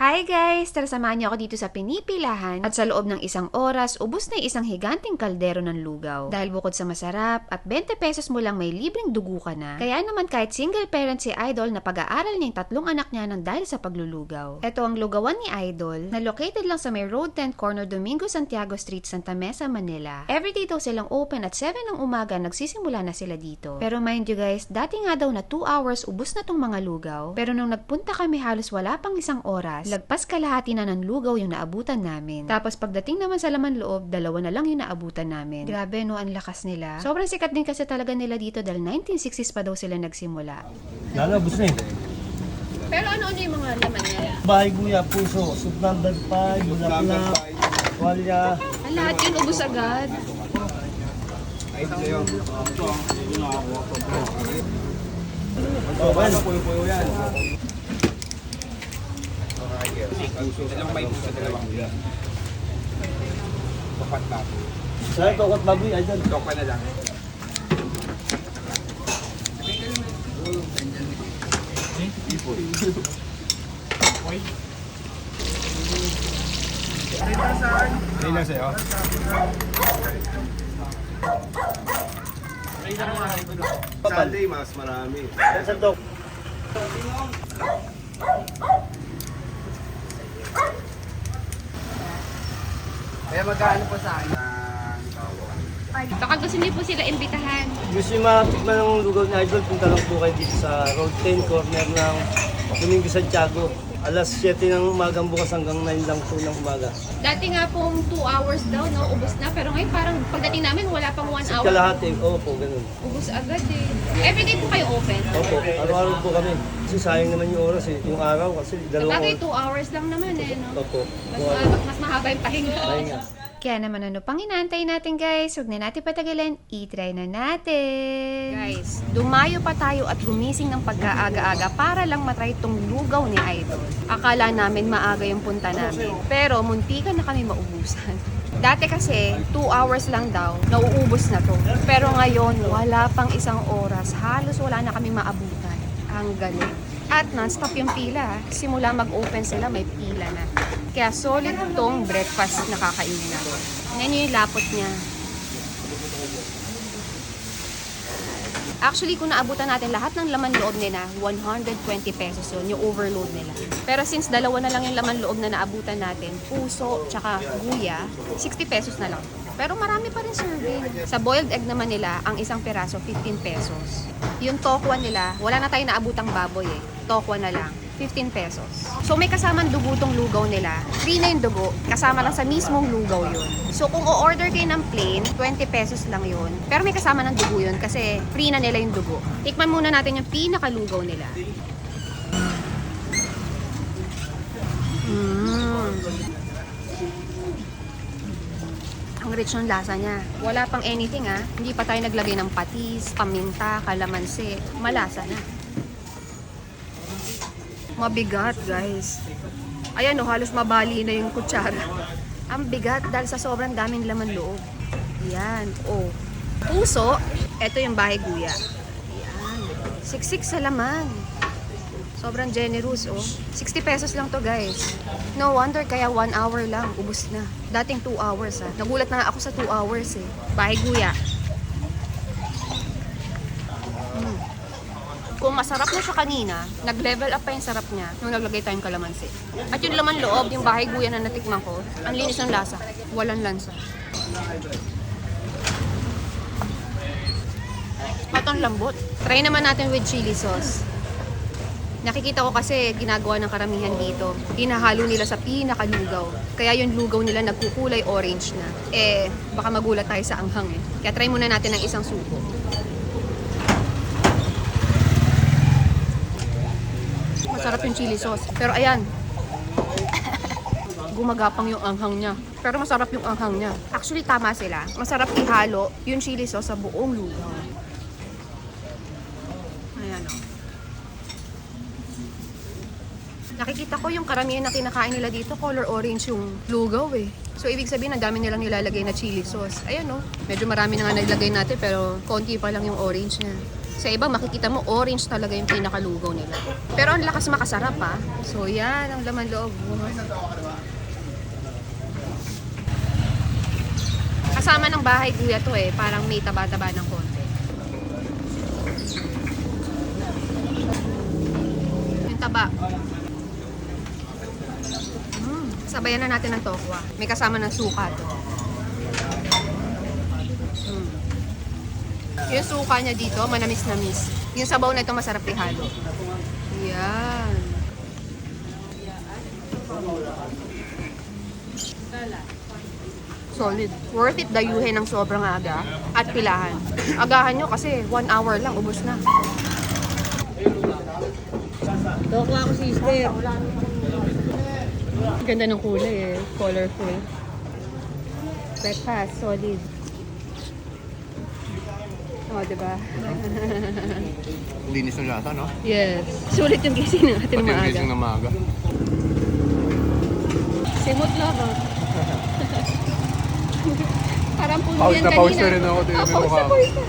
Hi guys! Tara samahan niyo ako dito sa pinipilahan at sa loob ng isang oras, ubos na isang higanting kaldero ng lugaw. Dahil bukod sa masarap at 20 pesos mo lang may libreng dugo ka na, kaya naman kahit single parent si Idol na pag-aaral niya yung tatlong anak niya ng dahil sa paglulugaw. Ito ang lugawan ni Idol na located lang sa may Road 10 Corner Domingo Santiago Street, Santa Mesa, Manila. Everyday daw silang open at 7 ng umaga nagsisimula na sila dito. Pero mind you guys, dati nga daw na 2 hours ubos na tong mga lugaw. Pero nung nagpunta kami halos wala pang isang oras, lagpas kalahati na ng lugaw yung naabutan namin. Tapos pagdating naman sa laman loob, dalawa na lang yung naabutan namin. Grabe no, ang lakas nila. Sobrang sikat din kasi talaga nila dito dahil 1960s pa daw sila nagsimula. Lalabos na eh. Pero ano-ano yung mga laman nila? Bahay guya, puso, soup number 5, bulaklak, walya. Ang lahat yun ubos agad. Oh, well. Dalawang may puso, dalawang Kapat na. Saan ito, kot baboy, ay dyan. Pa na lang. Hindi lang sa'yo. Sunday, mas marami. Sa dok. Kaya magkano po sa akin? Baka gusto niyo po sila imbitahan. Gusto yung matikman ng lugaw ni Idol, punta lang po kayo dito sa Road 10, corner ng Domingo Santiago. Alas 7 ng umagang bukas hanggang 9 lang po ng umaga. Dati nga pong 2 hours daw, no? Ubus na. Pero ngayon parang pagdating namin, wala pang 1 hour. Kalahati, oo po, ganun. Ubus agad eh. Everyday po kayo open. Opo, araw-araw po kami. Kasi sayang naman yung oras eh. Yung araw kasi dalawang Sabagay, oras. 2 hours lang naman eh, no? Opo. Mas, ma- mas mahaba yung pahinga. Pahinga. Kaya naman ano pang inaantay natin guys, huwag na natin patagalin, i-try na natin. Guys, dumayo pa tayo at gumising ng pagkaaga-aga para lang matry tong lugaw ni Idol. Akala namin maaga yung punta namin, pero muntikan na kami maubusan. Dati kasi, 2 hours lang daw, nauubos na to. Pero ngayon, wala pang isang oras, halos wala na kami maabutan. Ang galing. At non-stop yung pila. Simula mag-open sila, may pila na. Kaya solid tong breakfast na kakainin natin. Nyo yung lapot niya. Actually, kung naabutan natin lahat ng laman loob nila, 120 pesos yun, yung overload nila. Pero since dalawa na lang yung laman loob na naabutan natin, puso, tsaka guya, 60 pesos na lang. Pero marami pa rin serving. Sa boiled egg naman nila, ang isang peraso, 15 pesos. Yung tokwa nila, wala na tayo naabutang baboy eh. Tokwa na lang. 15 pesos. So may kasamang dugo tong lugaw nila. Free na yung dugo, kasama lang sa mismong lugaw yun. So kung o-order kayo ng plain, 20 pesos lang yun. Pero may kasama ng dugo yun kasi free na nila yung dugo. Tikman muna natin yung pinakalugaw nila. Mm. Ang rich ng lasa niya. Wala pang anything ah. Hindi pa tayo naglagay ng patis, paminta, kalamansi. Malasa na. Mabigat, guys. Ayan oh, halos mabali na yung kutsara. Ang bigat dahil sa sobrang daming laman loob. Yan, oh. Puso, ito yung bahay guya. Yan. Siksik sa laman. Sobrang generous, oh. 60 pesos lang to, guys. No wonder kaya 1 hour lang, ubus na. Dating 2 hours, ha. Nagulat na ako sa 2 hours, eh. Bahay guya. Kung masarap na siya kanina, nag-level up pa yung sarap niya nung naglagay tayong kalamansi. At yung laman loob, yung bahay guya na natikman ko, ang linis ng lasa. Walang lansa. At ang lambot. Try naman natin with chili sauce. Nakikita ko kasi ginagawa ng karamihan dito. Hinahalo nila sa pinakalugaw. Kaya yung lugaw nila nagkukulay orange na. Eh, baka magulat tayo sa anghang eh. Kaya try muna natin ng isang suko. Masarap yung chili sauce. Pero ayan, gumagapang yung anghang niya. Pero masarap yung anghang niya. Actually, tama sila. Masarap ihalo yung chili sauce sa buong lugaw. Ayan o. Nakikita ko yung karamihan na kinakain nila dito, color orange yung lugaw eh. So, ibig sabihin, ang dami nilang nilalagay na chili sauce. Ayan o. Medyo marami na nga nilagay natin, pero konti pa lang yung orange niya. Sa iba, makikita mo orange talaga yung pinakalugaw nila. Pero ang lakas makasarap ah. So yan, ang laman loob. Kasama ng bahay kuya to eh. Parang may taba-taba ng konti. Yung taba. Mm, sabayan na natin ng tokwa. May kasama ng suka to. Yung suka niya dito, manamis-namis. Yung sabaw na ito, masarap ihalo. Yan. Solid. Worth it dayuhin ng sobrang aga at pilahan. Agahan nyo kasi one hour lang, ubos na. Tokwa ako sister. Ganda ng kulay eh. Colorful. Breakfast, solid. Oh, diba? Linis ng lasa, no? Yes. Sulit yung gising natin Pati yung maaga. gising na maaga. Simot lang oh. Parang puno Pause yan na kanina. pause na rin ako, Ah, tinanong pause ko na ako. pause na.